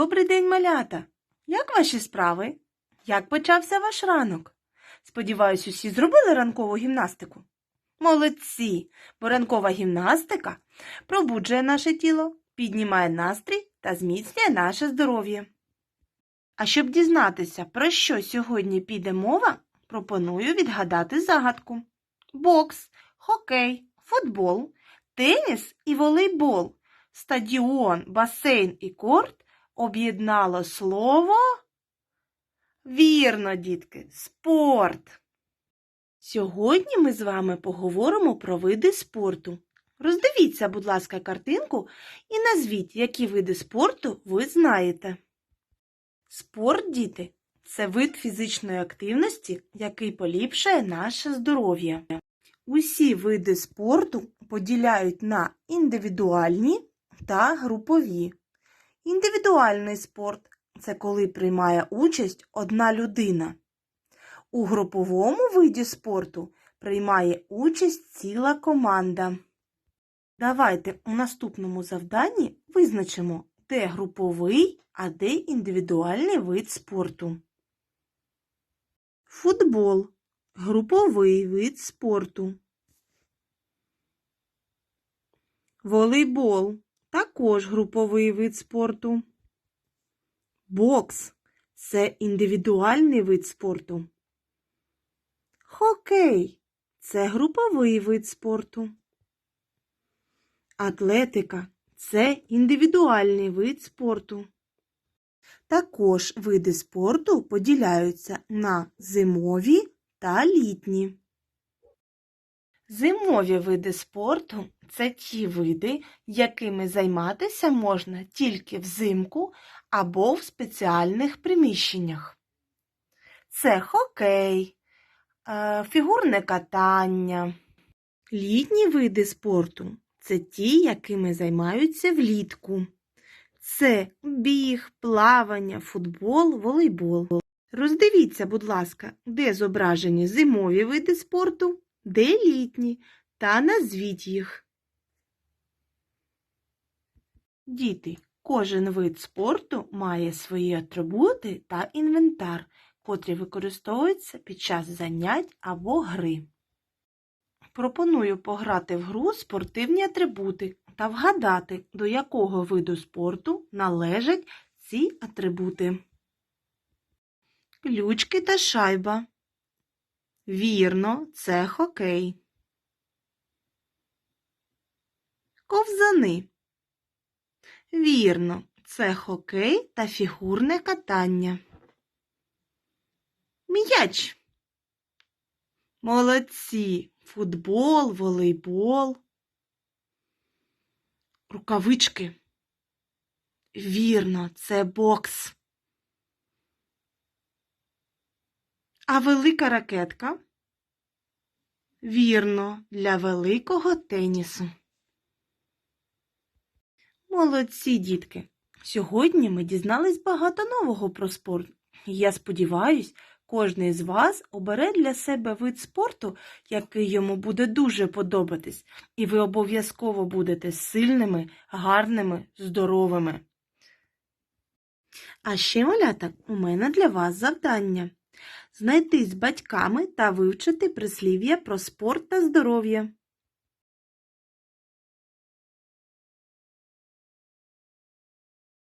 Добрий день, малята! Як ваші справи? Як почався ваш ранок? Сподіваюсь, усі зробили ранкову гімнастику? Молодці! Бо ранкова гімнастика пробуджує наше тіло, піднімає настрій та зміцнює наше здоров'я. А щоб дізнатися, про що сьогодні піде мова, пропоную відгадати загадку. Бокс, хокей, футбол, теніс і волейбол, стадіон, басейн і корт об'єднало слово. Вірно, дітки, спорт. Сьогодні ми з вами поговоримо про види спорту. Роздивіться, будь ласка, картинку і назвіть, які види спорту ви знаєте. Спорт, діти, це вид фізичної активності, який поліпшує наше здоров'я. Усі види спорту поділяють на індивідуальні та групові. Індивідуальний спорт це коли приймає участь одна людина. У груповому виді спорту приймає участь ціла команда. Давайте у наступному завданні визначимо, де груповий, а де індивідуальний вид спорту. Футбол груповий вид спорту. Волейбол також груповий вид спорту. Бокс це індивідуальний вид спорту. Хокей це груповий вид спорту. Атлетика це індивідуальний вид спорту. Також види спорту поділяються на зимові та літні. Зимові види спорту це ті види, якими займатися можна тільки взимку або в спеціальних приміщеннях. Це хокей, е, фігурне катання. Літні види спорту це ті, якими займаються влітку. Це біг, плавання, футбол, волейбол. Роздивіться, будь ласка, де зображені зимові види спорту, де літні, та назвіть їх. Діти, кожен вид спорту має свої атрибути та інвентар, котрі використовуються під час занять або гри. Пропоную пограти в гру спортивні атрибути та вгадати, до якого виду спорту належать ці атрибути. Ключки та шайба. Вірно, це хокей. Ковзани. Вірно, це хокей та фігурне катання. М'яч. Молодці. Футбол, волейбол. Рукавички. Вірно, це бокс. А велика ракетка? Вірно, для великого тенісу. Молодці, дітки! Сьогодні ми дізнались багато нового про спорт. Я сподіваюсь, кожний з вас обере для себе вид спорту, який йому буде дуже подобатись, і ви обов'язково будете сильними, гарними, здоровими. А ще, малята, у мене для вас завдання знайти з батьками та вивчити прислів'я про спорт та здоров'я.